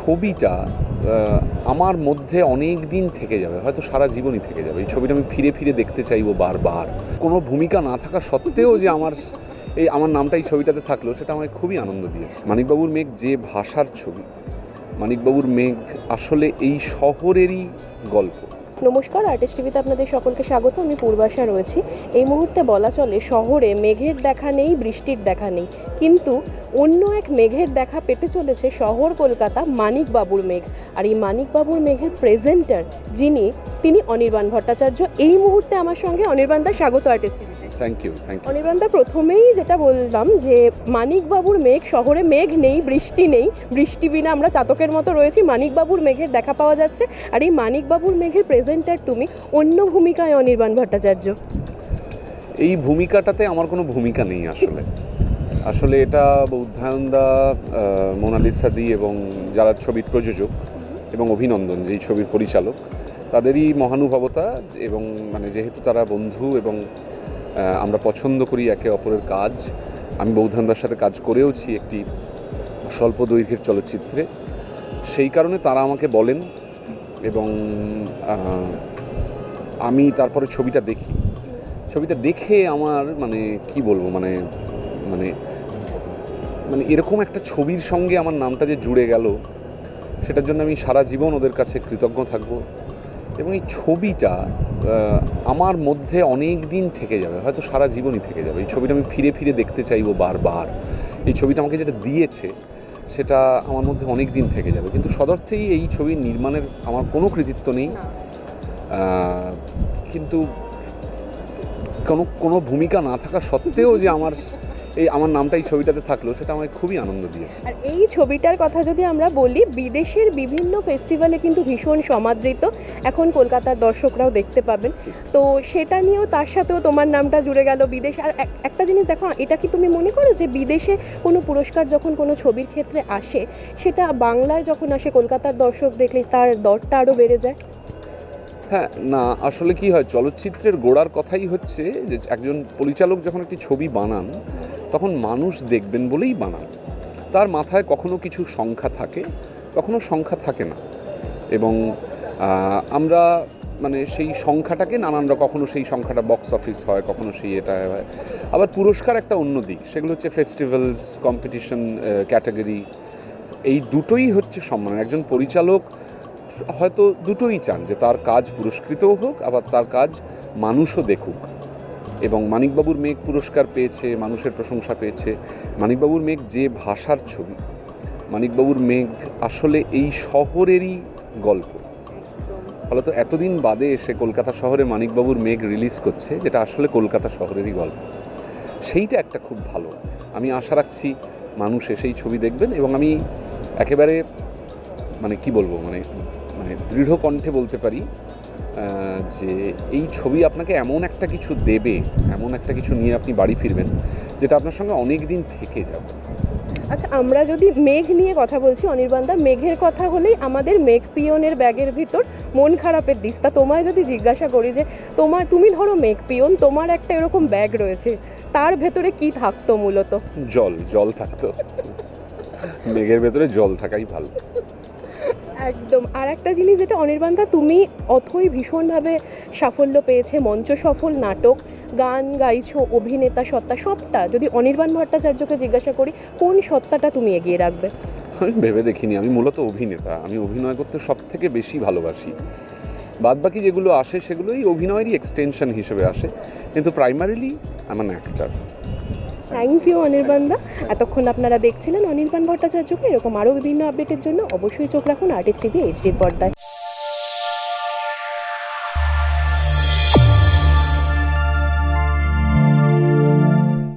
ছবিটা আমার মধ্যে অনেক দিন থেকে যাবে, হয়তো সারা জীবনই থেকে যাবে। এই ছবিটা আমি ফিরে ফিরে দেখতে চাইব বারবার। কোনো ভূমিকা না থাকা সত্ত্বেও যে আমার এই আমার নামটা এই ছবিটাতে থাকল, সেটা আমাকে খুবই আনন্দ দিয়েছে। মানিকবাবুর মেঘ যে ভাষার ছবি, মানিকবাবুর মেঘ আসলে এই শহরেরই গল্প। নমস্কার আর্টিস্ট টিভিতে আপনাদের সকলকে স্বাগত। আমি পূর্বাশা রয়েছি। এই মুহূর্তে বলা চলে, শহরে মেঘের দেখা নেই, বৃষ্টির দেখা নেই। কিন্তু অন্য এক মেঘের দেখা পেতে চলেছে শহর কলকাতা মানিকবাবুর মেঘ। আর এই মানিকবাবুর মেঘের প্রেজেন্টার যিনি, তিনি অনির্বাণ ভট্টাচার্য। এই মুহূর্তে আমার সঙ্গে অনির্বাণ দা। স্বাগত artist thank you thank you Anirban প্রথমেই যেটা বললাম যে মানিকবাবুর মেঘ শহরে মেঘ নেই বৃষ্টি নেই বৃষ্টি বিনা আমরা চাতকের মতো রয়েছি মানিকবাবুর মেঘের দেখা পাওয়া যাচ্ছে। আর এই মানিকবাবুর মেঘের প্রেজেন্টার তুমি অন্য ভূমিকায় অনির্বাণ ভট্টাচার্য? এই ভূমিকাটাতে আমার কোনো ভূমিকা নেই আসলে। আসলে এটা উদ্ধায়নদা মোনালিসা দি এবং যারা ছবির প্রযোজক এবং অভিনন্দন যেই ছবির পরিচালক তাদেরই মহানুভবতা এবং মানে যেহেতু তারা বন্ধু এবং আমরা পছন্দ করি একে অপরের কাজ। আমি বৌধানদার সাথে কাজ করেওছি একটি স্বল্প দৈর্ঘ্যের চলচ্চিত্রে। সেই কারণে তারা আমাকে বলেন এবং আমি তারপরে ছবিটা দেখি। ছবিটা দেখে আমার মানে কি বলব মানে মানে মানে এরকম একটা ছবির সঙ্গে আমার নামটা যে জুড়ে গেল, সেটার জন্য আমি সারা জীবন ওদের কাছে কৃতজ্ঞ থাকব। এবং এই ছবিটা আমার মধ্যে অনেক দিন থেকে যাবে, হয়তো সারা জীবনই থেকে যাবে। এই ছবিটা আমি ফিরে ফিরে দেখতে চাইব বারবার। এই ছবিটা আমাকে যেটা দিয়েছে, সেটা আমার মধ্যে অনেক দিন থেকে যাবে। কিন্তু সদর্থেই এই ছবি নির্মাণের আমার কোনো কৃতিত্ব নেই। কিন্তু কোনো কোনো ভূমিকা না থাকা সত্ত্বেও যে আমার এই আমার নামটা এই ছবিটাতে থাকল সেটা আমায় খুবই আনন্দ দিয়েছে। আর এই ছবিটার কথা যদি আমরা বলি বিদেশের বিভিন্ন ফেস্টিভ্যালে কিন্তু ভীষণ সমাদৃত। এখন কলকাতার দর্শকরাও দেখতে পাবেন। তো সেটা নিয়েও তার সাথেও তোমার নামটা জুড়ে গেল বিদেশ। আর এক- একটা জিনিস দেখো এটা কি তুমি মনে করো যে বিদেশে কোনো পুরস্কার যখন কোনো ছবির ক্ষেত্রে আসে সেটা বাংলায় যখন আসে কলকাতার দর্শক দেখলে তার দরটা আরও বেড়ে যায়? হ্যাঁ না আসলে কি হয় চলচ্চিত্রের গোড়ার কথাই হচ্ছে যে একজন পরিচালক যখন একটি ছবি বানান তখন মানুষ দেখবেন বলেই বানান। তার মাথায় কখনো কিছু সংখ্যা থাকে, কখনো সংখ্যা থাকে না। এবং আমরা মানে সেই সংখ্যাটাকে নানান রকম কখনো সেই সংখ্যাটা বক্স অফিস হয়, কখনো সেই এটা হয়। আবার পুরস্কার একটা অন্য দিক, সেগুলো হচ্ছে ফেস্টিভ্যালস কম্পিটিশন ক্যাটাগরি এই দুটোই হচ্ছে সম্মান একজন পরিচালক হয়তো দুটোই চান যে তার কাজ পুরস্কৃতও হোক, আবার তার কাজ মানুষও দেখুক। এবং মানিকবাবুর মেঘ পুরস্কার পেয়েছে, মানুষের প্রশংসা পেয়েছে। মানিকবাবুর মেঘ যে ভাষার ছবি, মানিকবাবুর মেঘ আসলে এই শহরেরই গল্প। ফলত এতদিন বাদে এসে কলকাতা শহরে মানিকবাবুর মেঘ রিলিজ করছে, যেটা আসলে কলকাতা শহরেরই গল্প। সেইটা একটা খুব ভালো। আমি আশা রাখছি মানুষ এসেই ছবি দেখবেন এবং আমি একেবারে মানে কি বলব মানে মানে দৃঢ় কণ্ঠে বলতে পারি যে এই ছবি আপনাকে এমন একটা কিছু দেবে এমন একটা কিছু নিয়ে আপনি বাড়ি ফিরবেন যেটা আপনার সঙ্গে অনেক দিন থেকে যাবে। আচ্ছা আমরা যদি মেঘ নিয়ে কথা বলছি অনির্বাণদা মেঘের কথা হলেই আমাদের মেঘ পিয়নের ব্যাগের ভিতর মন খারাপের দিস্তা তোমায় যদি জিজ্ঞাসা করি যে তোমার তুমি ধরো মেঘ পিয়ন তোমার একটা এরকম ব্যাগ রয়েছে তার ভেতরে কি থাকতো মূলত? জল জল থাকতো। মেঘের ভেতরে জল থাকাই ভালো। একদম। আর একটা জিনিস যেটা, অনির্বাণদা, তুমি অথই ভীষণভাবে সাফল্য পেয়েছে, মঞ্চ সফল, নাটক, গান গাইছো, অভিনেতা, সত্তা, সবটা। যদি অনির্বাণ ভট্টাচার্যকে জিজ্ঞাসা করি, কোন সত্তাটা তুমি এগিয়ে রাখবে? আমি ভেবে দেখিনি। আমি মূলত অভিনেতা। আমি অভিনয় করতে সব থেকে বেশি ভালোবাসি। বাদবাকি যেগুলো আসে, সেগুলোই অভিনয়েরই এক্সটেনশন হিসেবে আসে। কিন্তু প্রাইমারিলি আমার অ্যাক্টার থ্যাংক ইউ অনির্বাণদা। এতক্ষণ আপনারা দেখছিলেন অনির্বাণ ভট্টাচার্যকে, এরকম আরও বিভিন্ন আপডেটের জন্য অবশ্যই চোখ রাখুন আর্টিস্ট টিভি এইচডির পর্দায়।